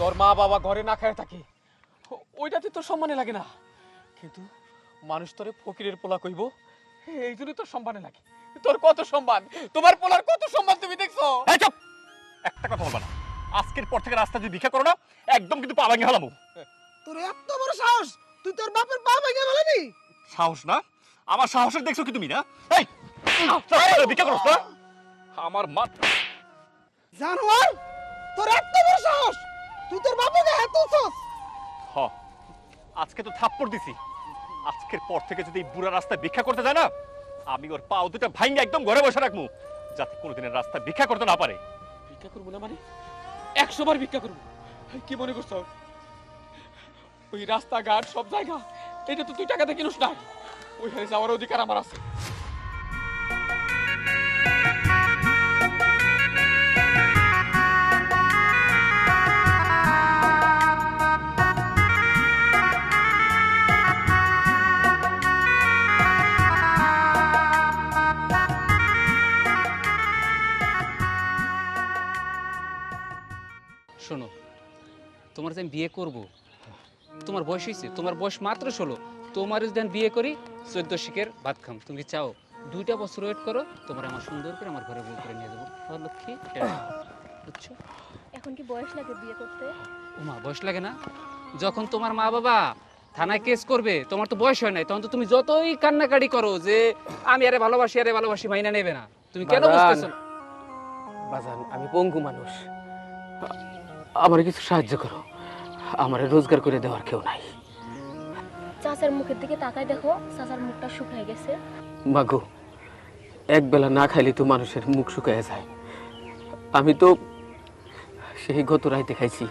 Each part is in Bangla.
তোর মা বাবা ঘরে না খায় থাকে। ওইটাতে তোর সম্মানে লাগে না। কিন্তু মানুষ তোরে ফকিরের পোলা কইব এই জন্য তোর সম্মানে লাগে। তোর কত সম্মান? তোমার পোলার কত সম্মান তুমি দেখছ? এই চুপ! একটা কথা বলবা না। আজকের পর থেকে রাস্তা যদি ভিক্ষা করো না একদম কিন্তু পা ভাঙে হালামু তোর এত বড় সাহস! তুই তোর বাপের পা ভেঙে বলেনি সাহস না? আমার সাহসের দেখছ কি তুমি না? এই! ভিক্ষা করো না? আমার মা জানোয়ার তোর এত বড় সাহস! তুই তোর বাপের গায়ে হাত তুলছস? হ আজকে তো থাপ্পড় দিছি। আজকের পর থেকে যদি এই বুড়া রাস্তায় ভিক্ষা করতে যায় না আমি ওর পা দুটা ভাঙ্গে একদম ঘরে বসে রাখব যাতে কোনোদিনের রাস্তায় ভিক্ষা করতে না পারে। ভিক্ষা করব না মানে? একশো বার ভিক্ষা করব। কি মনে করছ? ওই রাস্তাঘাট সব জায়গা এটা তো তুই টাকাতে কিনুস না। ওইখানে যাওয়ার অধিকার আমার আছে। বিয়ে করব। তোমার বয়স হয়েছে তোমার বয়স মাত্র ষোলো। তোমার যদি বিয়ে করি চোদ্দ শিখের ভাত খাম। তুমি কি চাও দুইটা বছর ওয়েট করো তোমার আমার সুন্দর করে আমার ঘরে বউ করে নিয়ে যাব। আমার লক্ষ্মী বুঝছ? এখন কি বয়স লাগে বিয়ে করতে? ওমা বয়স লাগে না? যখন তোমার মা বাবা থানায় কেস করবে তোমার তো বয়স হয় নাই তখন তো তুমি যতই কান্নাকাটি করো যে আমি আরে ভালোবাসি আরে ভালোবাসি মাইনা নেবে না। তুমি কেন। বুঝতেছো বাজান আমি পঙ্গু মানুষ। আমার কিছু সাহায্য করো। আমার রোজগার করে দেওয়ার কেউ নাই। চাচার মুখের দিকে তাকাই দেখো চাচার মুখটা শুকায় গেছে। মাগো এক বেলা না খাইলে তো মানুষের মুখ শুকায় যায়। আমি তো সেই গত রাইতে খাইছি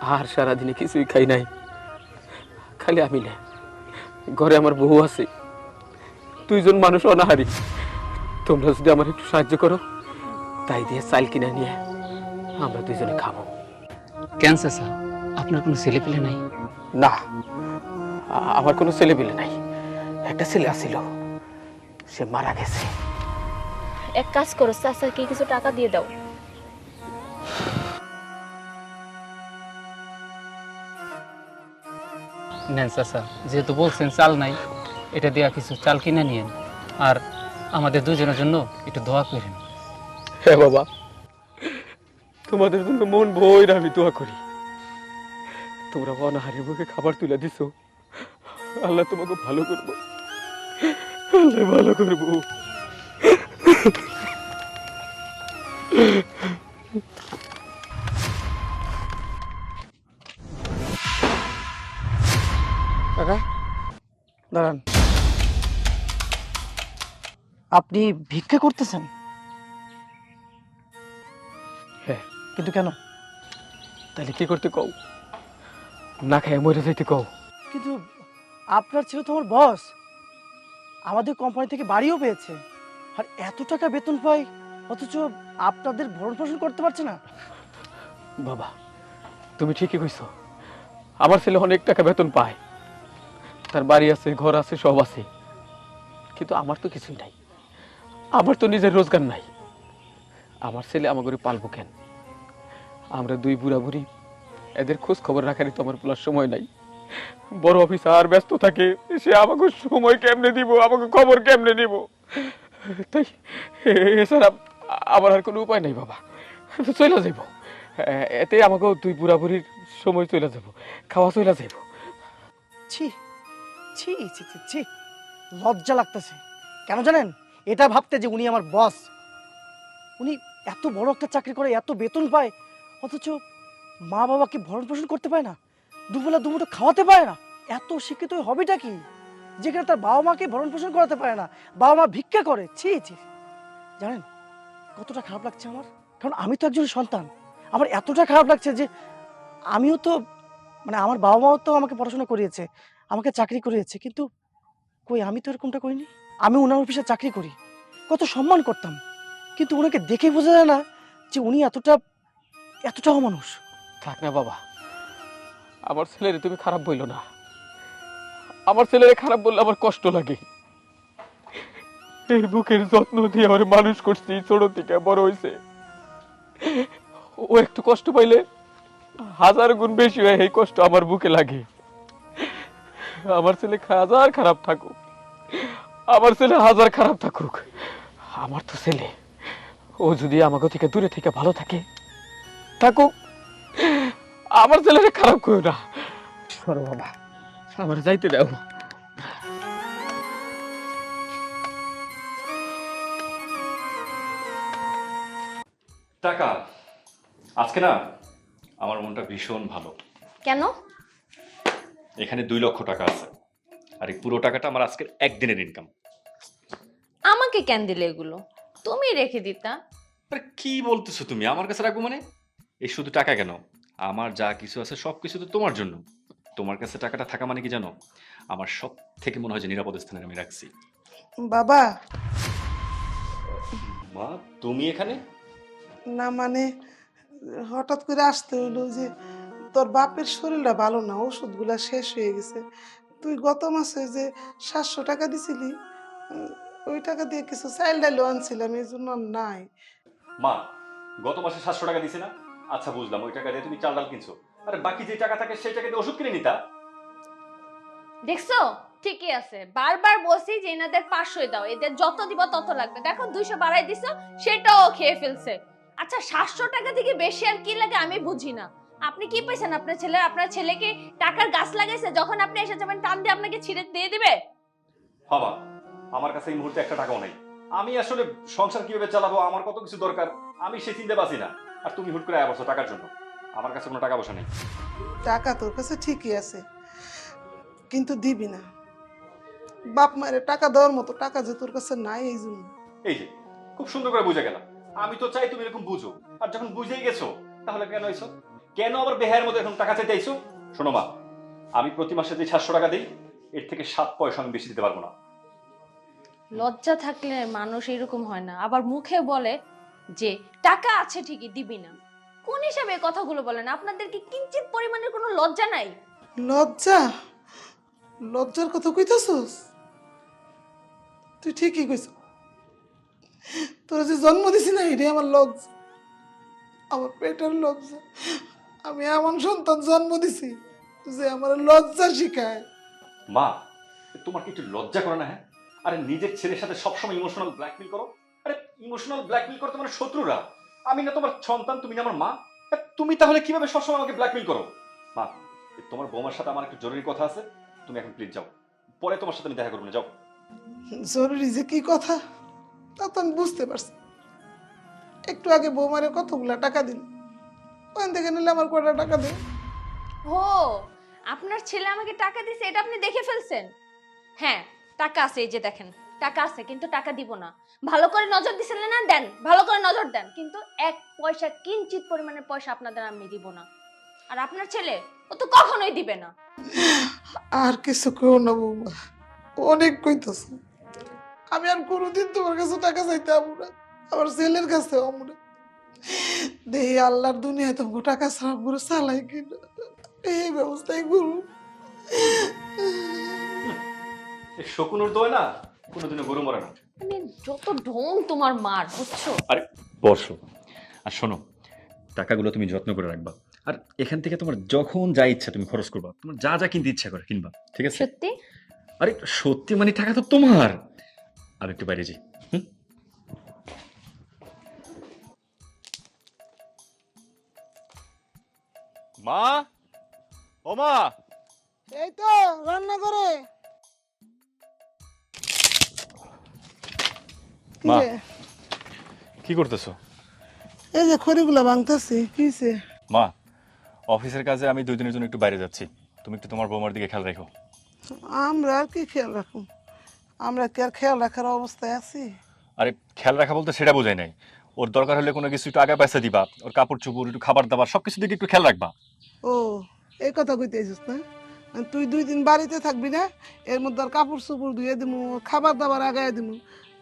আর সারাদিনে কিছুই খাই নাই। খালি আমি না ঘরে আমার বউ আছে। দুইজন মানুষ অনাহারি। তোমরা যদি আমার একটু সাহায্য করো তাই দিয়ে চাল কিনে নিয়ে আমরা দুইজনে খাব। কেন চাচা? আপনার কোনো ছেলে পেলে নাই? না আমার কোনো ছেলে পেলে নাই। একটা ছেলে আসছিল সে মারা গেছে। এক কাজ করো চাচাকে কিছু টাকা দিয়ে দাও। নেন চাচা যেহেতু বলছেন চাল নাই এটা দেওয়া কিছু চাল কিনে নিয়েন। আর আমাদের দুজনের জন্য একটু দোয়া করেন। হ্যাঁ বাবা তোমাদের জন্য মন বইরা আমি দোয়া করি। তোমরা অনাহারের মুখে খাবার তুলে দিছো। আল্লাহ তোমাকে ভালো করব। আল্লাহ ভালো করব। কাকা দাঁড়ান। আপনি ভিক্ষা করতেছেন? হ্যাঁ। কিন্তু কেন? তাহলে কি করতে কও? না খাই মরে যাইতে কও। কিন্তু আপনার ছেলে তো আমার বস। আমাদের কোম্পানি থেকে বাড়িও পেয়েছে। আর এত টাকা বেতন পাই অথচ আপনাদের ভরণ পোষণ করতে পারছে না। বাবা তুমি ঠিকই কইছো। আমার ছেলে অনেক টাকা বেতন পায়। তার বাড়ি আছে ঘর আছে সব আছে। কিন্তু আমার তো কিছুই নাই। আমার তো নিজের রোজগার নাই। আমার ছেলে আমার করে পালবো কেন? আমরা দুই বুড়া বুড়ি এদের খোঁজ খবর রাখারই তো আমার বলার সময় নাই। বড় অফিসার ব্যস্ত থাকে, সে আমাকে সময় কেমনে দিব, আমাকে খবর কেমনে নিব? তাই এছাড়া আমার আর কোনো উপায় নাই বাবা। চলে যাইব। এতে আমাকে দুই বুড়া বুড়ির সময় চলে যাব খাওয়া চলে যাইব। ছি ছি ছি ছি ছি, লজ্জা লাগতেছে। কেন জানেন? এটা ভাবতে যে উনি আমার বস উনি এত বড় একটা চাকরি করে, এত বেতন পায়, অথচ মা বাবাকে ভরণ পোষণ করতে পারে না? দুবেলা দুমুঠো খাওয়াতে পারে না? এত শিক্ষিত হবেটা কি? যেখানে তার বাবা মাকে ভরণ পোষণ করাতে পারে না, বাবা মা ভিক্ষা করে, ছি ছি। জানেন, কতটা খারাপ লাগছে আমার? কারণ আমি তো একজন সন্তান। আমার এতটা খারাপ লাগছে যে আমিও তো মানে আমার বাবা মাও তো আমাকে পড়াশোনা করিয়েছে, আমাকে চাকরি করিয়েছে, কিন্তু কই আমি তো এরকমটা করিনি? আমি ওনার অফিসে চাকরি করি, কত সম্মান করতাম। কিন্তু ওনাকে দেখে বোঝা যায় না যে উনি এতটা এতটাও মানুষ থাক না বাবা। আমার ছেলেরে তুমি খারাপ বইলো না। আমার ছেলেরে খারাপ বললে আমার কষ্ট লাগে। এই বুকের যত্ন দিয়ে আমার মানুষ করছি ছোট থেকে বড় হয়েছে ও একটু কষ্ট পাইলে হাজার গুণ বেশি হয় এই কষ্ট আমার বুকে লাগে। আমার ছেলে হাজার খারাপ থাকুক। আমার ছেলে হাজার খারাপ থাকুক। আমার তো ছেলে, ও যদি আমাকে থেকে দূরে থেকে ভালো থাকে, থাকুক। আমার ছেলেটা খারাপ করো না। সরো বাবা আমার যাইতে দাও। টাকা আজকে না আমার মনটা ভীষণ ভালো। কেন? এখানে দুই লক্ষ টাকা আছে আর এই পুরো টাকাটা আমার আজকের একদিনের ইনকাম আমাকে কেন দিলে এগুলো? তুমি রেখে দিতা। আরে কি বলতেছো তুমি? আমার কাছে রাখব মানে? এই শুধু টাকা কেন? আমার যা কিছু আছে সব কিছু তো তোমার জন্য। তোমার কাছে টাকাটা থাকা মানে কি জানো? আমার সব থেকে মনে হয় যে নিরাপদ স্থানে আমি রাখছি। বাবা! মা তুমি এখানে? না মানে হঠাৎ করে আসতে হইল যে তোর বাপের শরীরটা ভালো না ওষুধগুলা শেষ হয়ে গেছে। তুই গত মাসে যে সাতশো টাকা দিছিলি ওই টাকা দিয়ে কিছু চাইল ডাইলও আনছিলাম এই জন্য নাই। মা গত মাসে সাতশো টাকা দিছি না? আচ্ছা বুঝলাম ওই টাকা দিয়ে তুমি চাল ডাল কিনছো। আরে বাকি যে টাকা থাকে সেই টাকা দিয়ে ওষুধ কিনে নিতা? দেখছ? ঠিকই আছে। বারবার বলছি যে এনাদের পাঁচশো দাও এদের যত দিব তত লাগবে। দেখো দুইশো বাড়াই দিছো সেটাও খেয়ে ফেলছে। আচ্ছা সাতশো টাকা থেকে বেশি আর কি লাগে আমি বুঝি না। আপনি কি পাইছেন? আপনার ছেলে আপনার ছেলেকে টাকার গাছ লাগাইছে? যখন আপনি এসে যাবেন টান দিয়ে আপনাকে ছিঁড়ে দিয়ে দিবে? বাবা আমার কাছে এই মুহূর্তে একটা টাকাও নাই। আমি আসলে সংসার কীভাবে চালাবো? আমার কত কিছু দরকার? আমি সে চিনতে পারছি না। আর তুমি হুট করে আবছো টাকার জন্য। আমার কাছে কোনো টাকা পয়সা নেই। টাকা তোর কাছে ঠিকই আছে কিন্তু দিবি না। বাপ মায়ের টাকা দেওয়ার মতো টাকা যে তোর কাছে নাই এই জন্য। এই যে খুব সুন্দর করে বুঝে গেলাম। আমি তো চাই তুমি এরকম বুঝো। আর যখন বুঝেই গেছো তাহলে কেন আইছো কেন আবার বেহায়ের মতো এখন টাকা চাইতে আইছো শোনো মা আমি প্রতি মাসে যে সাতশো টাকা দিই এর থেকে সাত পয়সা আমি বেশি দিতে পারব না। লজ্জা থাকলে মানুষ এরকম হয় না। আবার মুখে বলে যে টাকা আছে ঠিকই দিবি না। কোন হিসাবে এই কথাগুলো বলেন? আপনাদের কি কিঞ্চিত পরিমাণের কোনো লজ্জা নাই? লজ্জা? লজ্জার কথা কইতেছস? তুই ঠিকই কইছ। তোর যে জন্ম দিছি না এটাই আমার লজ্জা। আমার পেটের লজ্জা। আমি এমন সন্তান জন্ম দিছি যে আমার লজ্জা শিখায়। মা তোমার কি একটু লজ্জা করে না হ্যাঁ? আরে নিজের ছেলের সাথে সবসময় ইমোশনাল ব্ল্যাকমেল করো। আরে ইমোশনাল ব্ল্যাকমেল করো তোমার শত্রুরা। আমি না তোমার সন্তান তুমি না আমার মা। তুমি তাহলে কীভাবে সবসময় আমাকে ব্ল্যাকমেল করো? মা তোমার বৌমার সাথে আমার একটু জরুরি কথা আছে। তুমি এখন প্লিজ যাও। পরে তোমার সাথে আমি দেখা করব না যাও। জরুরি যে কি কথা? তা তো আমি বুঝতে পারছি। একটু আগে বৌমারে কতগুলা টাকা দিন ওখান থেকে নিলে আমার কটা টাকা দেয় ও আপনার ছেলে আমাকে টাকা দিছে এটা আপনি দেখে ফেলছেন? হ্যাঁ টাকা আছে এই যে দেখেন। টাকা আছে কিন্তু টাকা দিব না। ভালো করে নজর দিছিলেন না দেন। ভালো করে নজর দেন কিন্তু এক পয়সা কিঞ্চিত পরিমাণের পয়সা আপনাদের আমি দিব না। আর আপনার ছেলে ও তো কখনোই দিবে না। আর কিছু কেউ না বৌমা। অনেক কইতেছ। আমি আর কোনোদিন তোমার কাছে টাকা চাইতে আমু না। আমার ছেলের কাছে আমু না। দেহি আল্লাহর দুনিয়ায় তোমাকে টাকা ছাড়া করে চালাই কিনা এই ব্যবস্থাই করু এই শকুনুর দোয় না? কোনোদিনও গরু মরে না। মানে যত ঢং তোমার মার বুঝছ? আরে বসো। আর শোনো টাকাগুলো তুমি যত্ন করে রাখবা। আর এখান থেকে তোমার যখন যা ইচ্ছা তুমি খরচ করবা তোমার যা যা কিনতে ইচ্ছা করে কিনবা ঠিক আছে? সত্যি? আরে সত্যি মানে টাকা তো তোমার। আর একটু বাইরে যাই হুম? মা? ও মা? এই তো রান্না করে মা। কি করতেছো? এই যে খড়িগুলা ভাঙতেছি কিছে মা অফিসের কাজে আমি দুই দিনের জন্য একটু বাইরে যাচ্ছি। তুমি একটু তোমার বৌমার দিকে খেয়াল রেখো। আমরা আর কি খেয়াল রাখুন আমরা কি আর খেয়াল রাখার অবস্থায় আছি? আরে খেয়াল রাখা বলতে সেটা বোঝাই নাই। ওর দরকার হলে কোনো কিছু একটু আগে পয়সা দিবা ওর কাপড় চোপড় একটু খাবার দাবার সবকিছু দিকে একটু খেয়াল রাখবা। ও এই কথা কইতে আইছিস না? তুই দুই দিন বাড়িতে থাকবি না এর মধ্যে আর কাপড় চোপড় ধুয়ে দিমু খাবার দাবার আগায় দিমু।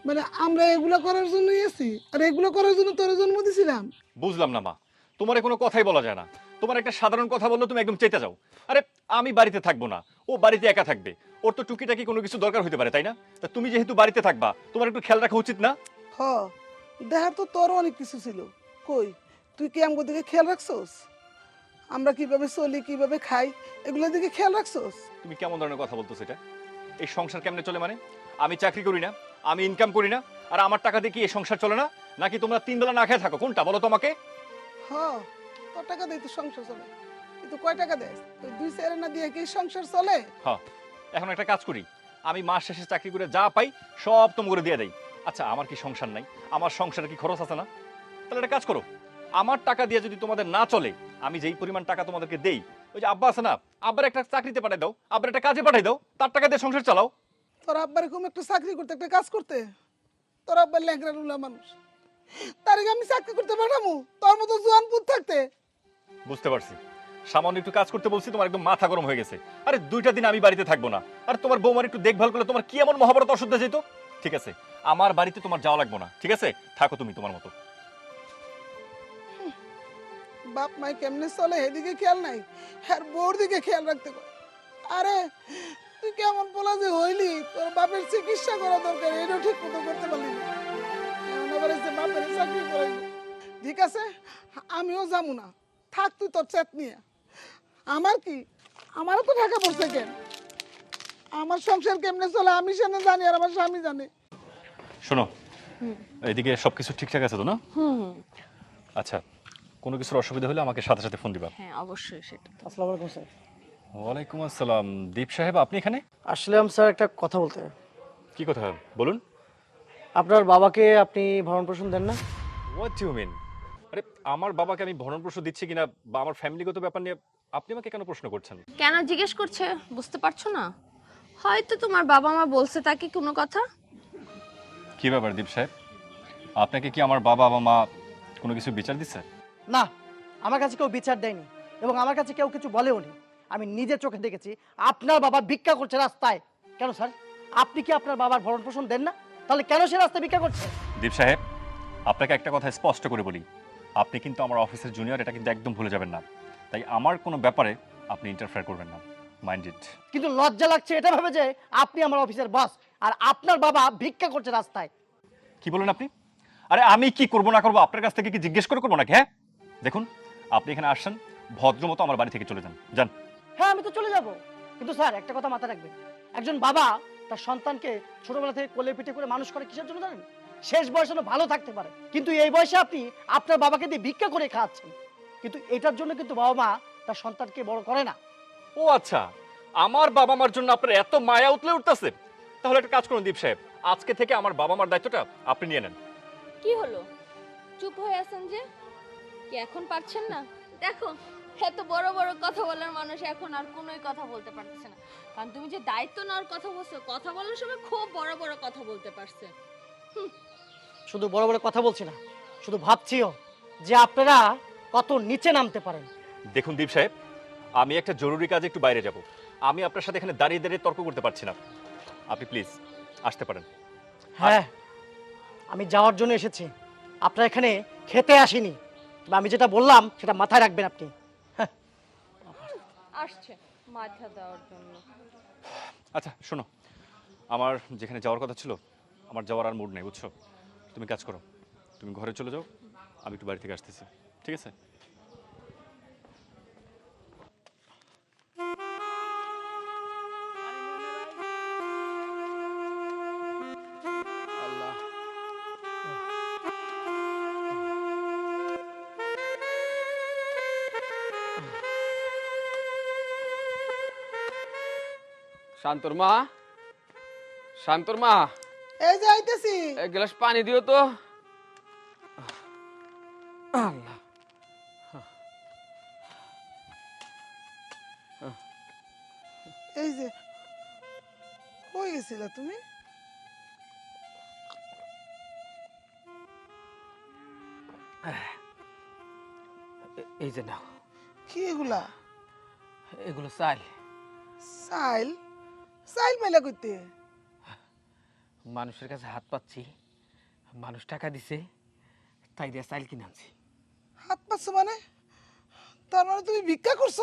মানে আমরা এগুলো করার জন্যই আছি। আর এগুলো করার জন্য তোর জন্ম দিছিলাম। বুঝলাম না মা। তোমার কোনো কথাই বলা যায় না। তোমার একটা সাধারণ কথা বললে তুমি একদম চেতে যাও। আরে আমি বাড়িতে থাকব না। ও বাড়িতে একা থাকবে। ওর তো টুকিটাকি কোনো কিছু দরকার হতে পারে তাই না? তা তুমি যেহেতু বাড়িতে থাকবা তোমার একটু খেয়াল রাখা উচিত না? হ। দেখার তো তোর অনেক কিছু ছিল। কই তুই কি আমগো দিকে খেয়াল রাখছস? আমরা কীভাবে চলি কীভাবে খাই এগুলোর দিকে খেয়াল রাখছোস? তুমি কেমন ধরনের কথা বলতো সেটা এই সংসার কেমনে চলে মানে? আমি চাকরি করি না। আমি ইনকাম করি না আর আমার টাকা দিয়ে কি এই সংসার চলে না? নাকি তোমরা তিন বেলা না খেয়ে থাকো? কোনটা বলো তোমাকে হ তোর টাকা দেয় তো সংসার চলে। কিন্তু কয় টাকা দেয়? ওই দুই চেয়ারে না দিয়ে কি সংসার চলে? হ্যাঁ এখন একটা কাজ করি। আমি মাস শেষে চাকরি করে যা পাই সব তোম করে দিয়ে দেই। আচ্ছা আমার কি সংসার নাই? আমার সংসারে কি খরচ আছে না? তাহলে একটা কাজ করো। আমার টাকা দিয়ে যদি তোমাদের না চলে আমি যেই পরিমাণ টাকা তোমাদেরকে দেই ওই যে আব্বা আছে না আব্বার একটা চাকরিতে পাঠাই দাও আব্বার একটা কাজে পাঠাই দাও তার টাকা দিয়ে সংসার চালাও। তোর আব্বার এরকম একটা চাকরি করতে একটা কাজ করতে? তোর আব্বার ল্যাংরা লুলা মানুষ। তার আমি চাকরি করতে পাঠামু? তোর মতো জোয়ান পুত থাকতে? বুঝতে পারছি। সামান্য একটু কাজ করতে বলছি তোমার একদম মাথা গরম হয়ে গেছে। আরে দুইটা দিন আমি বাড়িতে থাকব না। আর তোমার বৌমার একটু দেখভাল করলে তোমার কি এমন মহাভারত অশুদ্ধ যেত? ঠিক আছে আমার বাড়িতে তোমার যাওয়া লাগবে না। ঠিক আছে থাকো তুমি তোমার মতো। বাপ মাই কেমনে চলে এদিকে খেয়াল নাই। আর বউর দিকে খেয়াল রাখতে আরে তুই কেমন বলা যে হইলি? তোর বাপের চিকিৎসা করা দরকার এটাও ঠিক মতো করতে পারলি না। এমন আবার এসে বাপের চাকরি করাইলি ঠিক আছে? আমিও যাব না। থাক তুই তোর চেত নিয়ে। আমার কি? আমারও তো ঢাকা পড়ছে কেন? আমার সংসার কেমনে চলে? আমি সেনে জানি আর আমার স্বামী জানে। শোনো এদিকে সবকিছু ঠিকঠাক আছে তো না? আচ্ছা কোনো কিছুর অসুবিধা হলে আমাকে সাথে সাথে ফোন দিবা। হ্যাঁ অবশ্যই সেটা। আসসালামু আলাইকুম স্যার। ওয়ালাইকুম আসসালাম। দীপ সাহেব আপনি এখানে? আসলে আমি স্যার একটা কথা বলতে। কি কথা? বলুন। আপনার বাবাকে আপনি ভরণ পোষণ দেন না? হোয়াট ইউ মিন আরে আমার বাবাকে আমি ভরণ পোষণ দিচ্ছি কিনা বা আমার ফ্যামিলিগত ব্যাপার নিয়ে আপনি আমাকে কেন প্রশ্ন করছেন? কেন জিজ্ঞেস করছে? বুঝতে পারছ না? হয়তো তোমার বাবা মা বলছে তাকে কোনো কথা। কি ব্যাপার দীপ সাহেব? আপনাকে কি আমার বাবা বা মা কোনো কিছু বিচার দিচ্ছে? না আমার কাছে কেউ বিচার দেয়নি এবং আমার কাছে কেউ কিছু বলেও নি। আমি নিজে চোখে দেখেছি। আপনার বাবা ভিক্ষা করছে রাস্তায়। কেন স্যার? আপনি কি আপনার বাবার ভরণ পোষণ দেন না? তাহলে কেন সে রাস্তায় ভিক্ষা করছে? দীপ সাহেব আপনাকে একটা কথা স্পষ্ট করে বলি। আপনি কিন্তু আমার অফিসের জুনিয়র এটা কিন্তু একদম ভুলে যাবেন না। তাই আমার কোনো ব্যাপারে আপনি ইন্টারফেয়ার করবেন না। মাইন্ড ইট কিন্তু লজ্জা লাগছে এটা ভাবে যে আপনি আমার অফিসের বস আর আপনার বাবা ভিক্ষা করছে রাস্তায়। কি বলেন আপনি? আরে আমি কি করব না করব আপনার কাছ থেকে কি জিজ্ঞেস করে করব নাকি হ্যাঁ? দেখুন আপনি এখানে আসছেন ভদ্র মতো আমার বাড়ি থেকে চলে যান। যান। হ্যাঁ আমি তো চলে যাব। কিন্তু স্যার একটা কথা মাথায় রাখবেন। একজন বাবা তার সন্তানকে ছোটবেলা থেকে কোলে পিঠে করে মানুষ করে কিসের জন্য জানেন? শেষ বয়সে যেন ভালো থাকতে পারে। কিন্তু এই বয়সে আপনি আপনার বাবাকে দিয়ে ভিক্ষা করে খাওয়াচ্ছেন। কিন্তু এটার জন্য কিন্তু বাবা মা তার সন্তানকে বড় করে না। ও আচ্ছা আমার বাবা মার জন্য আপনার এত মায়া উতলে উঠতেছে। তাহলে একটা কাজ করুন দীপ সাহেব আজকে থেকে আমার বাবা মার দায়িত্বটা আপনি নিয়ে নেন। কি হলো? চুপ হয়ে আছেন যে? কি এখন পারছেন না? দেখো এত বড় বড় কথা বলার মানুষ এখন আর কোনোই কথা বলতে পারছে না। কারণ তুমি যে দায়িত্ব নেওয়ার কথা বলছো কথা বলার সময় খুব বড় বড় কথা বলতে পারছে। শুধু বড় বড় কথা বলছি না শুধু ভাবছিও যে আপনারা কত নিচে নামতে পারেন। দেখুন দীপ সাহেব আমি একটা জরুরি কাজে একটু বাইরে যাব। আমি আপনার সাথে এখানে দাঁড়িয়ে দাঁড়িয়ে তর্ক করতে পারছি না। আপনি প্লিজ আসতে পারেন। হ্যাঁ আমি যাওয়ার জন্য এসেছি। আপনার এখানে খেতে আসিনি। তবে আমি যেটা বললাম সেটা মাথায় রাখবেন আপনি। আসছে মাথা দেওয়ার জন্য। আচ্ছা শোনো। আমার যেখানে যাওয়ার কথা ছিল, আমার যাওয়ার আর মুড নেই, বুঝছ? তুমি কাজ করো। তুমি ঘরে চলে যাও, আমি একটু বাড়ি থেকে আসতেছি। ঠিক আছে? শান্তর মা। শান্তর মা। এই যে আইতেছি। এক গ্লাস পানি দিও তো। আল্লাহ। এই যে কই গেছিলা তুমি? এই যে নাও। কি এগুলা? এগুলো চাল সাইল সাইল মেলা করতে। মানুষের কাছে হাত পাচ্ছি। মানুষ টাকা দিছে তাই দিয়ে চাল কিনে আনছি। হাত পাচ্ছ মানে? তার মানে তুমি ভিক্ষা করছ?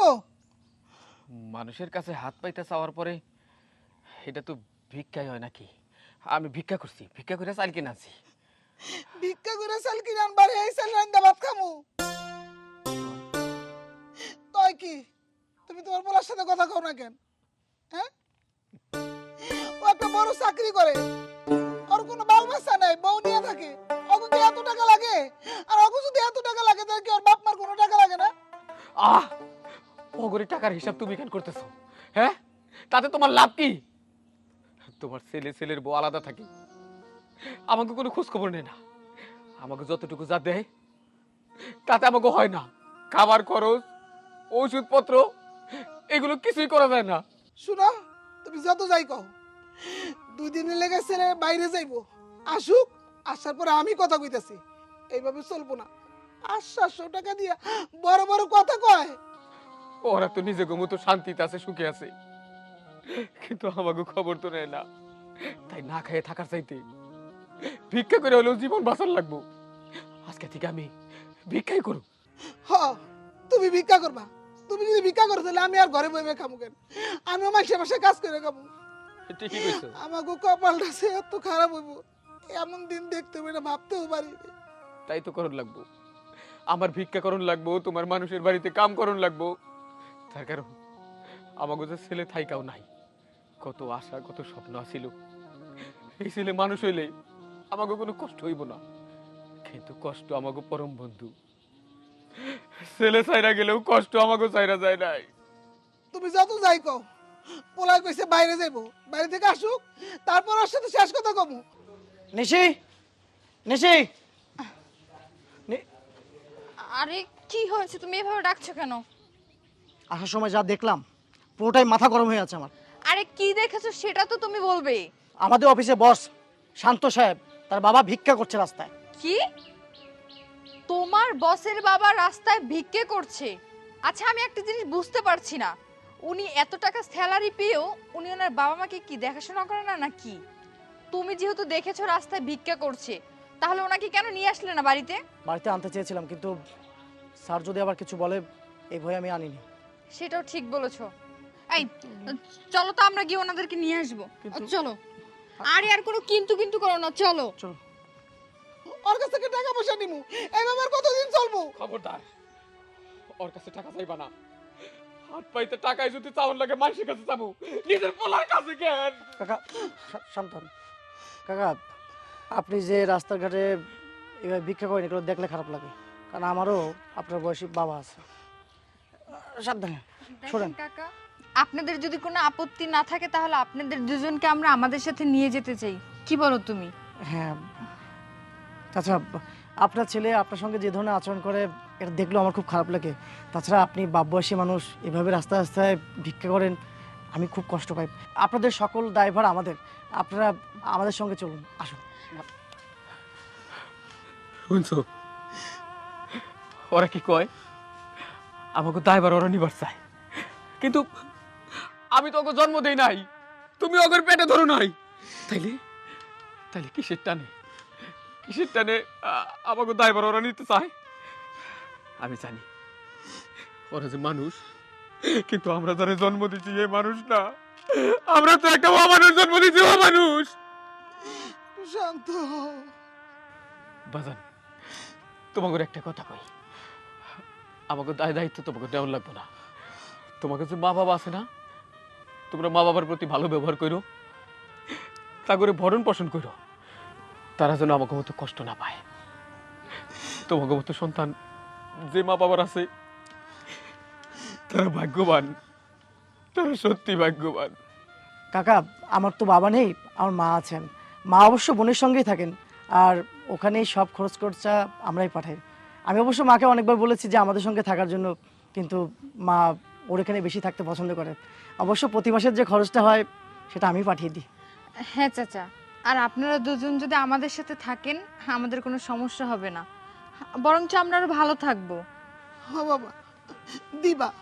মানুষের কাছে হাত পাইতে চাওয়ার পরে এটা তো ভিক্ষাই হয় নাকি? আমি ভিক্ষা করছি ভিক্ষা করে চাল কিনে আনছি। ভিক্ষা করে চাল কিনে আনবার এই চাল রান্দা ভাত খামু। তাই কি? তুমি তোমার বলার সাথে কথা কও না কেন? বড় চাকরি করে? ওর কোনো বাল বাচ্চা নাই বউ নিয়ে থাকে। ওকে কি এত টাকা লাগে? আর ওকে যদি এত টাকা লাগে তাহলে কি ওর বাপ মার কোনো টাকা লাগে না? আহ! পগরে টাকার হিসাব তুমি কেন করতেছো? হ্যাঁ? তাতে তোমার লাভ কি? তোমার ছেলে ছেলের বউ আলাদা থাকে। আমাকে কোনো খোঁজ খবর নেই না। আমাকে যতটুকু যা দেয় তাতে আমাকে হয় না। খাবার খরচ ওষুধপত্র এগুলো কিছুই করা যায় না। শুনো তুমি যত যাই কও। দুই দিনের লেগে ছেলে বাইরে যাইবো। আসুক আসার পরে আমি কথা কইতাছি। এইভাবে চলবো না। আর সাতশো টাকা দিয়া বড় বড় কথা কয়। ওরা তো নিজে মতো শান্তিতে আছে সুখে আছে। কিন্তু আমাকে খবর তো নেয় না। তাই না খেয়ে থাকার চাইতে ভিক্ষা করে হলেও জীবন বাঁচার লাগবো। আজকে থেকে আমি ভিক্ষাই করব হ তুমি ভিক্ষা করবা। তুমি যদি ভিক্ষা করো তাহলে আমি আর ঘরে বইবে খামু কেন? আমিও মাসে মাসে কাজ করে খাব ঠিকই কইছো। কপালটা সে এত খারাপ হইব এমন দিন দেখতে হবে না ভাবতেও পারি তাই তো করণ লাগবো। আমার ভিক্ষা করণ লাগবো তোমার মানুষের বাড়িতে কাম করণ লাগবো। তার কারণ আমাকে যে ছেলে থাইকাও নাই। কত আশা কত স্বপ্ন আছিল। এই ছেলে মানুষ হইলে আমাকে কোনো কষ্ট হইব না। কিন্তু কষ্ট আমাকে পরম বন্ধু। ছেলে চাইরা গেলেও কষ্ট আমাকে চাইরা যায় নাই। তুমি যত যাই কও পোলাই কইছে বাইরে যাইবো বাইরে থেকে আসুক তারপর ওর সাথে শেষ কথা কমু। নিশি নিশি। আরে কি হয়েছে? তুমি এভাবে ডাকছো কেন? আসার সময় যা দেখলাম পুরোটাই মাথা গরম হয়ে আছে আমার। আরে কি দেখেছ সেটা তো তুমি বলবে। আমাদের অফিসে বস শান্ত সাহেব তার বাবা ভিক্ষা করছে রাস্তায়। কি? তোমার বসের বাবা রাস্তায় ভিক্ষে করছে? আচ্ছা আমি একটা জিনিস বুঝতে পারছি না। উনি এত টাকা স্যালারি পেয়েও উনি ওনার বাবা মাকে কি দেখাশোনা করে না নাকি? তুমি যেহেতু দেখেছ রাস্তায় ভিক্ষা করছে তাহলে ওনাকে কেন নিয়ে আসলে না বাড়িতে? বাড়িতে আনতে চেয়েছিলাম কিন্তু স্যার যদি আবার কিছু বলে এই ভয়ে আমি আনিনি। সেটাও ঠিক বলেছ। এই চলো তো আমরা গিয়ে ওনাদেরকে নিয়ে আসব। চলো। আরে আর কোনো কিন্তু কিন্তু করো না চলো। চলো। ওর কাছ থেকে টাকা পয়সা নিমু। এইভাবে আর কতদিন চলবো? খবরদার ওর কাছে টাকা চাইবা না। হাত পাইতে টাকায় যদি চাউল লাগে মানুষের কাছে যাব। নিজের পোলার কাছে কেন? কাকা হন। কাকা আপনি যে রাস্তাঘাটে এভাবে ভিক্ষা করেন এগুলো দেখলে খারাপ লাগে। কারণ আমারও আপনার বয়সী বাবা আছে। সাবধানে শোনেন কাকা আপনাদের যদি কোনো আপত্তি না থাকে তাহলে আপনাদের দুজনকে আমরা আমাদের সাথে নিয়ে যেতে চাই। কি বলো তুমি? হ্যাঁ। আচ্ছা আপনার ছেলে আপনার সঙ্গে যে ধরনের আচরণ করে এটা দেখলেও আমার খুব খারাপ লাগে। তাছাড়া আপনি বাপবয়সী মানুষ, এভাবে রাস্তায় রাস্তায় ভিক্ষা করেন, আমি খুব কষ্ট পাই। আপনাদের সকল দায়ভার আমাদের। আপনারা আমাদের সঙ্গে চলুন, আসুন। শুনছো? ওরা কি কয়? আমাকে দায়বার ওরা নিবার চায়। কিন্তু আমি তো জন্ম দেই নাই। তুমি ওকে পেটে ধরো নাই। তাইলে? তাইলে কিসের টানে? কিসের টানে আমাকে দায়বার ওরা নিতে চায়? আমি জানি। ওরা যে মানুষ কিন্তু আমরা যারা জন্ম দিচ্ছি এ মানুষ না। আমরা তো একটা অমানুষ জন্ম দিচ্ছি অমানুষ শান্ত বাজান তোমাকে একটা কথা কই। আমাকে দায় দায়িত্ব তোমাকে দেওয়ার লাগবে না। তোমাকে যে মা বাবা আছে না তোমরা মা বাবার প্রতি ভালো ব্যবহার করো তা করে ভরণ পোষণ করো তারা যেন আমাকে মতো কষ্ট না পায়। তোমাকে মতো সন্তান যে মা বাবার আছে তারা ভাগ্যবান তারা সত্যি ভাগ্যবান। কাকা আমার তো বাবা নেই আমার মা আছেন। মা অবশ্য বোনের সঙ্গেই থাকেন আর ওখানেই সব খরচ খরচা আমরাই পাঠাই। আমি অবশ্য মাকে অনেকবার বলেছি যে আমাদের সঙ্গে থাকার জন্য কিন্তু মা ওর এখানে বেশি থাকতে পছন্দ করে। অবশ্য প্রতি মাসের যে খরচটা হয় সেটা আমি পাঠিয়ে দিই। হ্যাঁ চাচা। আর আপনারা দুজন যদি আমাদের সাথে থাকেন আমাদের কোনো সমস্যা হবে না। বরঞ্চ আমরা আরও ভালো থাকব। হ বাবা দিবা।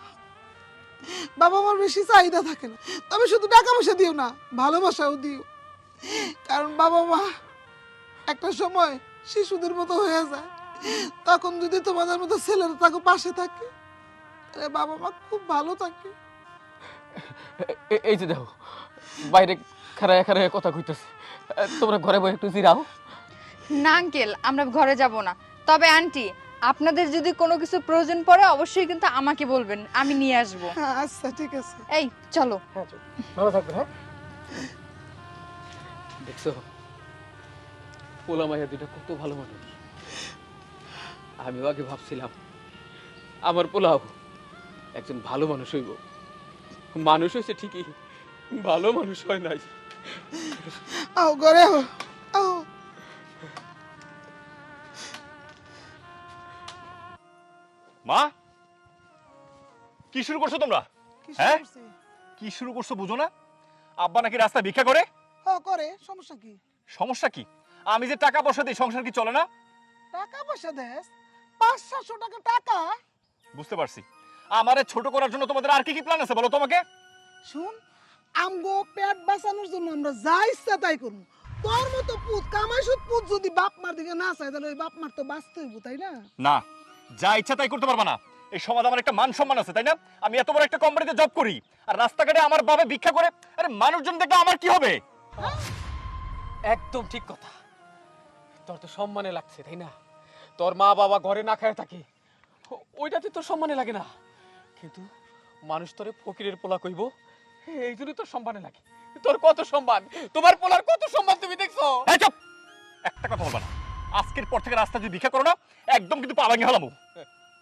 বাবা আমার বেশি চাহিদা থাকে না। তবে শুধু টাকা পয়সা দিও না ভালোবাসাও দিও। কারণ বাবা মা একটা সময় শিশুদের মতো হয়ে যায়। তখন যদি তোমাদের মতো ছেলেরা তাকে পাশে থাকে তাহলে বাবা মা খুব ভালো থাকে। এ- এই যে দেখো বাইরে খারায় খারায় কথা কইতেছে। তোমরা ঘরে বসে একটু জিরাও। না আঙ্কেল আমরা ঘরে যাব না। তবে আন্টি আপনাদের যদি কোনো কিছু প্রয়োজন পড়ে অবশ্যই কিন্তু আমাকে বলবেন আমি নিয়ে আসব। হ্যাঁ আচ্ছা ঠিক আছে। এই চলো। ভালো থাকবে হ্যাঁ? দেখছ পোলা মাইয়া দুটা কত ভালো মানুষ। আমিও আগে ভাবছিলাম আমার পোলাও একজন ভালো মানুষ হইব। মানুষ হয়েছে ঠিকই ভালো মানুষ হয় নাই। আও ঘরে আও। মা? কি শুরু করছ তোমরা? কি হ্যাঁ? কি শুরু করছ বুঝো না? আব্বা নাকি রাস্তায় ভিক্ষা করে? হ্যাঁ করে। সমস্যা কি? সমস্যা কি? আমি যে টাকা পয়সা দিই সংসার কি চলে না? টাকা পয়সা দেস? পাঁচ সাতশো টাকা টাকা? বুঝতে পারছি। আমারে ছোট করার জন্য তোমাদের আর কি কি প্ল্যান আছে বলো তোমাকে? শুন আমগো পেট বাঁচানোর জন্য আমরা যা ইচ্ছা তাই করব। তোর মতো পুত কামাই সুদ পুত যদি বাপ মার দিকে না চাই তাহলে ওই বাপ মার তো বাঁচতে হইব তাই না? না। যা ইচ্ছা তাই করতে পারবা না। এই সমাজ আমার একটা মান সম্মান আছে, তাই না? আমি এত বড় একটা কোম্পানিতে জব করি, আর রাস্তাঘাটে আমার বাবা ভিক্ষা করে, আরে মানুষজন দেখলে আমার কি হবে? একদম ঠিক কথা। তোর তো সম্মানে লাগছে, তাই না? তোর মা বাবা ঘরে না খায় থাকে, ওইটাতে তোর সম্মানে লাগে না। কিন্তু মানুষ তোরে ফকিরের পোলা কইব এই জন্য তোর সম্মানে লাগে। তোর কত সম্মান? তোমার পোলার কত সম্মান তুমি দেখছ? একটা কথা বলবা না। আজকের পর থেকে রাস্তা যদি ভিক্ষা করো না একদম কিন্তু পা ভাঙে হলাম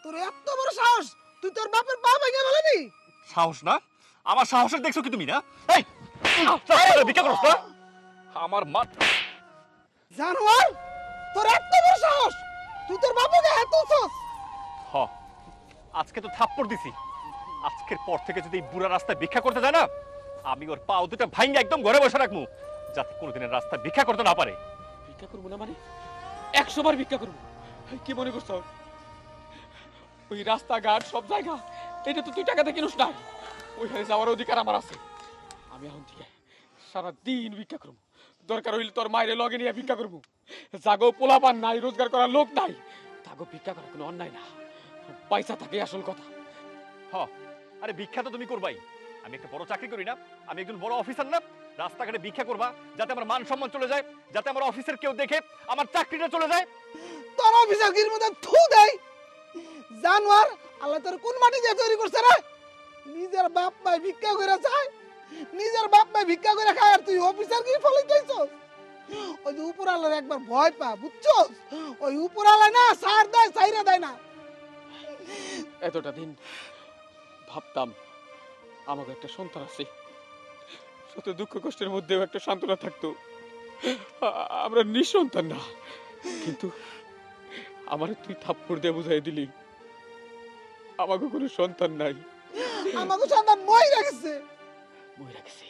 তোর এত বড় সাহস? তুই তোর বাপের পা ভেঙে বলেনি সাহস না? আমার সাহসের দেখছ কি তুমি না? এই ভিক্ষা করো না আমার মা জানোয়ার তোর এত বড় সাহস? তুই তোর বাপুকে এত সাহস হ আজকে তো থাপ্পড় দিছি। আজকের পর থেকে যদি এই বুড়া রাস্তায় ভিক্ষা করতে যায় না আমি ওর পা দুটা ভাঙ্গে একদম ঘরে বসে রাখব যাতে কোনোদিনের রাস্তায় ভিক্ষা করতে না পারে। ভিক্ষা করব না মানে? একশো বার ভিক্ষা করব। কি মনে করছ? ওই রাস্তাঘাট সব জায়গা, এটা তো তুই টাকাতে কিনুস না। ওইখানে যাওয়ার অধিকার আমার আছে। আমি এখন থেকে সারা দিন ভিক্ষা করব। দরকার হইলে তোর মায়ের লগে নিয়ে ভিক্ষা করব। জাগো পোলাপান নাই, রোজগার করার লোক নাই। তাগো ভিক্ষা করা কোনো অন্যায় না। পয়সা থাকে আসল কথা। হ, আরে ভিক্ষা তো তুমি করবাই। আমি একটা বড় চাকরি করি না আমি একজন বড় অফিসার না। রাস্তাঘাটে ভিক্ষা করবা যাতে আমার মান সম্মান চলে যায় যাতে আমার অফিসের কেউ দেখে আমার চাকরিটা চলে যায়। তোর অফিসার গির মধ্যে থু দেয়? জানোয়ার আল্লাহ তোর কোন মাটি দিয়ে তৈরি করছে রে? নিজের বাপ মাই ভিক্ষা করে চায় নিজের বাপ মাই ভিক্ষা করে খায় আর তুই অফিসার গির ফলে চাইছস? ওই যে উপর আল্লাহর একবার ভয় পা বুঝছস? ওই উপর আল্লাহ না সার দেয় সাইরা দেয় না। এতটা দিন ভাবতাম আমাকে একটা সন্তান আছে। শত দুঃখ কষ্টের মধ্যেও একটা সান্ত্বনা থাকতো। আমরা নিঃসন্তান না। কিন্তু আমার তুই থাপ্পড় দিয়ে বুঝাই দিলি। আমাকে কোনো সন্তান নাই। আমাকে সন্তান মই রাখছে মই রাখছি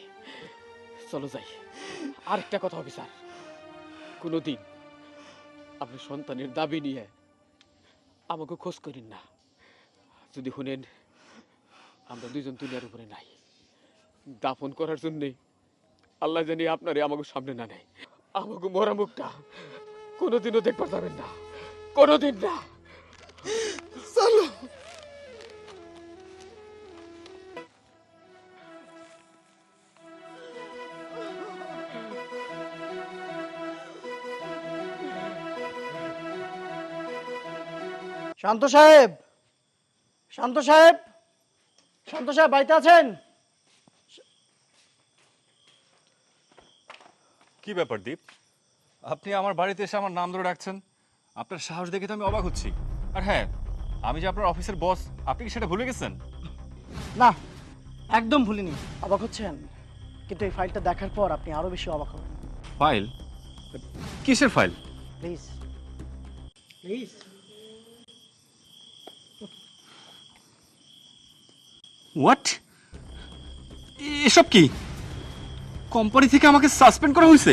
চলো যাই। আরেকটা কথা হবে স্যার। কোনোদিন আপনি সন্তানের দাবি নিয়ে আমাকে খোঁজ করেন না। যদি শুনেন আমরা দুজন দুনিয়ার উপরে নাই। দাফন করার জন্যে আল্লাহ জানি আপনারে আমাকে সামনে না নেয়। আমাকে মরা মুখটা কোনোদিনও দেখবার যাবেন না। কোনোদিন না। চলো। শান্ত সাহেব। শান্ত সাহেব। সাহেব বাড়িতে আছেন? কি ব্যাপার দীপ? আপনি আমার বাড়িতে এসে আমার নাম ধরে ডাকছেন। আপনার সাহস দেখে তো আমি অবাক হচ্ছি। আর হ্যাঁ আমি যে আপনার অফিসের বস আপনি কি সেটা ভুলে গেছেন? না একদম ভুলিনি। অবাক হচ্ছেন? কিন্তু এই ফাইলটা দেখার পর আপনি আরও বেশি অবাক হবেন। ফাইল? কিসের ফাইল? প্লিজ। প্লিজ। হোয়াট এসব কি? কোম্পানি থেকে আমাকে সাসপেন্ড করা হয়েছে?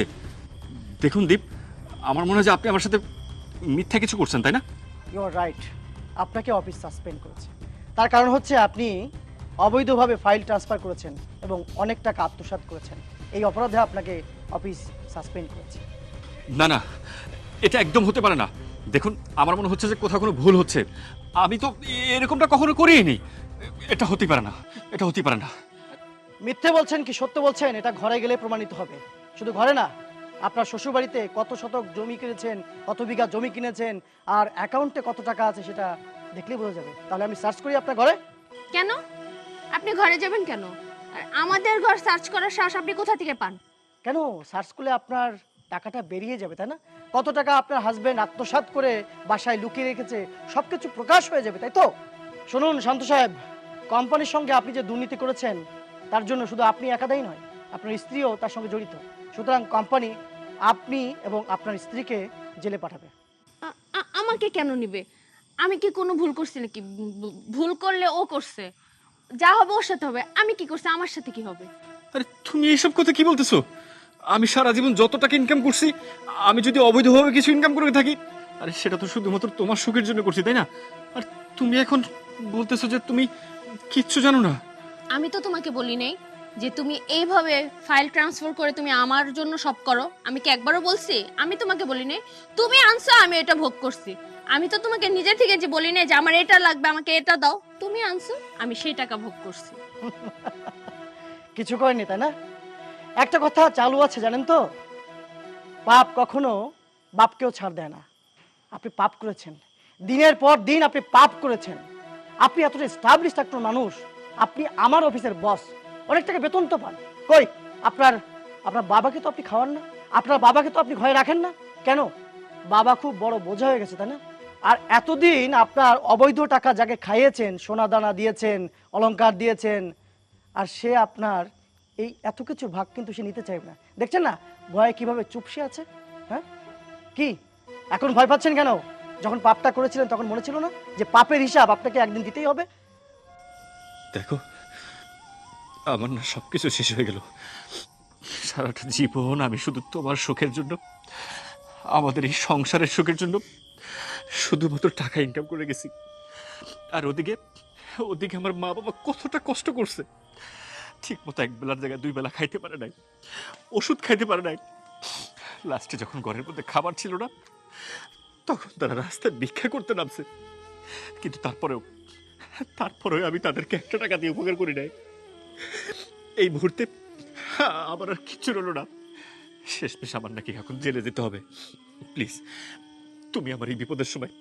দেখুন দীপ আমার মনে হয় যে আপনি আমার সাথে মিথ্যা কিছু করছেন তাই না? ইউ আর রাইট আপনাকে অফিস সাসপেন্ড করেছে। তার কারণ হচ্ছে আপনি অবৈধভাবে ফাইল ট্রান্সফার করেছেন এবং অনেক টাকা আত্মসাৎ করেছেন। এই অপরাধে আপনাকে অফিস সাসপেন্ড করেছে। না না এটা একদম হতে পারে না। দেখুন আমার মনে হচ্ছে যে কোথাও কোনো ভুল হচ্ছে। আমি তো এরকমটা কখনো করিনি। এটা হতে পারে না এটা হতে পারে না। মিথ্যে বলছেন কি সত্য বলছেন? এটা ঘরে গেলে প্রমাণিত হবে। শুধু ঘরে না আপনার শ্বশুরবাড়িতে কত শতক জমি কিনেছেন কত বিঘা জমি কিনেছেন আর অ্যাকাউন্টে কত টাকা আছে সেটা দেখলেই বোঝা যাবে। তাহলে আমি সার্চ করি আপনার ঘরে? কেন? আপনি ঘরে যাবেন কেন? আর আমাদের ঘর সার্চ করার সাহস আপনি কোথা থেকে পান? কেন? সার্চ করলে আপনার টাকাটা বেরিয়ে যাবে তাই না? কত টাকা আপনার হাজবেন্ড আত্মসাৎ করে বাসায় লুকিয়ে রেখেছে সবকিছু প্রকাশ হয়ে যাবে তাই তো? শুনুন শান্ত সাহেব। কোম্পানির সঙ্গে আপনি যে দুর্নীতি করেছেন তার জন্য শুধু আপনি একাদাই নয় আপনার স্ত্রীও তার সঙ্গে জড়িত। সুতরাং কোম্পানি আপনি এবং আপনার স্ত্রীকে জেলে পাঠাবে। আমাকে কেন নিবে? আমি কি কোনো ভুল করছি নাকি? ভুল করলে ও করছে। যা হবে ওর সাথে হবে। আমি কি করছি? আমার সাথে কি হবে? আরে তুমি এইসব কথা কি বলতেছো? আমি সারা জীবন যত টাকা ইনকাম করছি আমি যদি অবৈধভাবে কিছু ইনকাম করে থাকি আরে সেটা তো শুধুমাত্র তোমার সুখের জন্য করছি তাই না? আর তুমি এখন বলতেছো যে তুমি কিচ্ছু জানো না? আমি তো তোমাকে বলি নাই যে তুমি এইভাবে ফাইল ট্রান্সফার করে তুমি আমার জন্য সব করো। আমি কি একবারও বলছি? আমি তোমাকে বলি নাই। তুমি আনছো আমি এটা ভোগ করছি। আমি তো তোমাকে নিজে থেকে যে বলি নাই যে আমার এটা লাগবে আমাকে এটা দাও। তুমি আনছো আমি সেই টাকা ভোগ করছি। কিছু করেনি তাই না? একটা কথা চালু আছে জানেন তো? পাপ কখনো বাপকেও ছাড় দেয় না। আপনি পাপ করেছেন। দিনের পর দিন আপনি পাপ করেছেন। আপনি এতটা স্টাবলিশ একটা মানুষ, আপনি আমার অফিসের বস অনেক টাকা বেতন তো পান। কই, আপনার আপনার বাবাকে তো আপনি খাওয়ান না, আপনার বাবাকে তো আপনি ঘরে রাখেন না? কেন? বাবা খুব বড় বোঝা হয়ে গেছে, তাই না? আর এতদিন আপনার অবৈধ টাকা যাকে খাইয়েছেন, সোনা দানা দিয়েছেন, অলংকার দিয়েছেন, আর সে আপনার এই এত কিছু ভাগ কিন্তু সে নিতে চাইবে না। দেখছেন না? ভয়ে কীভাবে চুপসে আছে? হ্যাঁ? কি? এখন ভয় পাচ্ছেন কেন? যখন পাপটা করেছিলেন, তখন মনে ছিল না যে পাপের হিসাব আপনাকে একদিন দিতেই হবে? দেখো, আমার না সবকিছু শেষ হয়ে গেল। সারাটা জীবন আমি শুধু তোমার সুখের জন্য, আমাদের এই সংসারের সুখের জন্য শুধুমাত্র টাকা ইনকাম করে গেছি। আর ওদিকে ওদিকে আমার মা বাবা কতটা কষ্ট করছে। ঠিক মতো এক বেলার জায়গায় দুই বেলা খাইতে পারে নাই, ওষুধ খাইতে পারে নাই। লাস্টে যখন ঘরের মধ্যে খাবার ছিল না তখন তারা রাস্তায় ভিক্ষা করতে নামছে। কিন্তু তারপরেও তারপরেও আমি তাদেরকে একটা টাকা দিয়ে উপকার করি নাই। এই মুহূর্তে আমার আর কিচ্ছু রইল না। শেষমেশ আমার নাকি এখন জেলে যেতে হবে। প্লিজ, তুমি আমার এই বিপদের সময়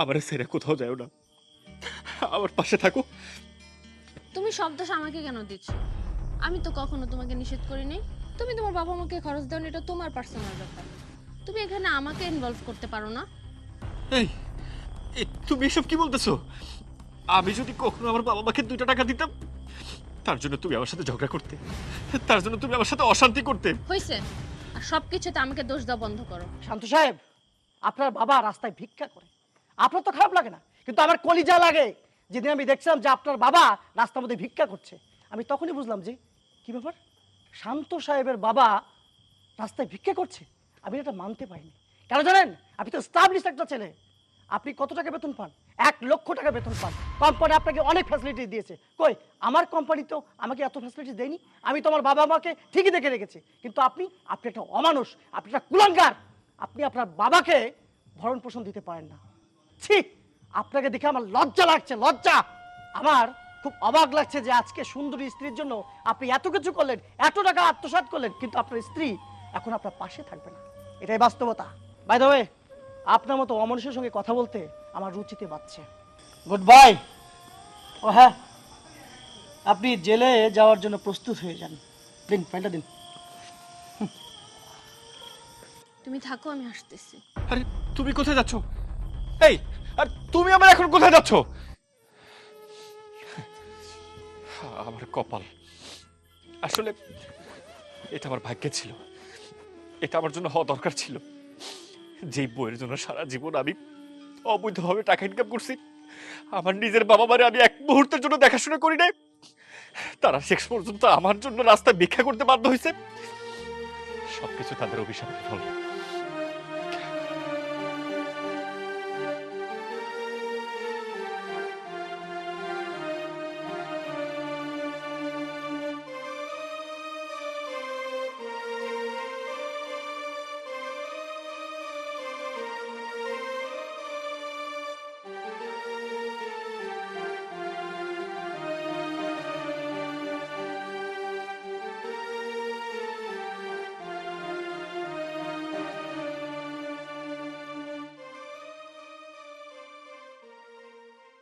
আমার ছেড়ে কোথাও যাও না। আমার পাশে থাকো। তুমি সব দোষ আমাকে কেন দিচ্ছ? আমি তো কখনো তোমাকে নিষেধ করিনি তুমি তোমার বাবা মাকে খরচ দাও এটা তোমার পার্সোনাল ব্যাপার। তুমি এখানে আমাকে ইনভলভ করতে পারো না। এই এই, তুমি এসব কি বলতেছো? আমি যদি কখনো আমার বাবা মাকে দুইটা টাকা দিতাম তার জন্য তুমি আমার সাথে ঝগড়া করতে তার জন্য তুমি আমার সাথে অশান্তি করতে। হয়েছে আর সব কিছুতে আমাকে দোষ দেওয়া বন্ধ করো। শান্ত সাহেব আপনার বাবা রাস্তায় ভিক্ষা করে। আপনার তো খারাপ লাগে না কিন্তু আমার কলিজা লাগে। যেদিন আমি দেখছিলাম যে আপনার বাবা রাস্তার মধ্যে ভিক্ষা করছে আমি তখনই বুঝলাম যে কি ব্যাপার? শান্ত সাহেবের বাবা রাস্তায় ভিক্ষা করছে? আমি এটা মানতে পারিনি। কেন জানেন? আপনি তো স্টাবলিশ একটা ছেলে। আপনি কত টাকা বেতন পান? এক লক্ষ টাকা বেতন পান। কোম্পানি আপনাকে অনেক ফ্যাসিলিটি দিয়েছে। কই, আমার কোম্পানি তো আমাকে এত ফ্যাসিলিটি দেয়নি? আমি তো আমার বাবা মাকে ঠিকই দেখে রেখেছি। কিন্তু আপনি আপনি একটা অমানুষ, আপনি একটা কুলাঙ্গার। আপনি আপনার বাবাকে ভরণ পোষণ দিতে পারেন না। ছি, আপনাকে দেখে আমার লজ্জা লাগছে, লজ্জা। আমার খুব অবাক লাগছে যে আজকে সুন্দরী স্ত্রীর জন্য আপনি এত কিছু করলেন, এত টাকা আত্মসাৎ করলেন, কিন্তু আপনার স্ত্রী এখন আপনার পাশে থাকবে না। এটাই বাস্তবতা। বাই দ্য ওয়ে আপনার মতো অমানুষের সঙ্গে কথা বলতে আমার রুচিতে বাড়ছে গুড বাই ও হ্যাঁ আপনি জেলে যাওয়ার জন্য প্রস্তুত হয়ে যান। দিন ফাইলটা দিন। তুমি থাকো আমি আসতেছি। আরে তুমি কোথায় যাচ্ছ? এই আর তুমি আমার এখন কোথায় যাচ্ছ? আমার কপাল। আসলে এটা আমার ভাগ্যে ছিল। এটা আমার জন্য হওয়া দরকার ছিল। যে বইয়ের জন্য সারা জীবন আমি অবৈধভাবে টাকা ইনকাম করছি, আমার নিজের বাবা মারে আমি এক মুহূর্তের জন্য দেখাশোনা করি নাই, তারা শেষ পর্যন্ত আমার জন্য রাস্তায় ভিক্ষা করতে বাধ্য হয়েছে। সবকিছু তাদের অভিশাপের ফল।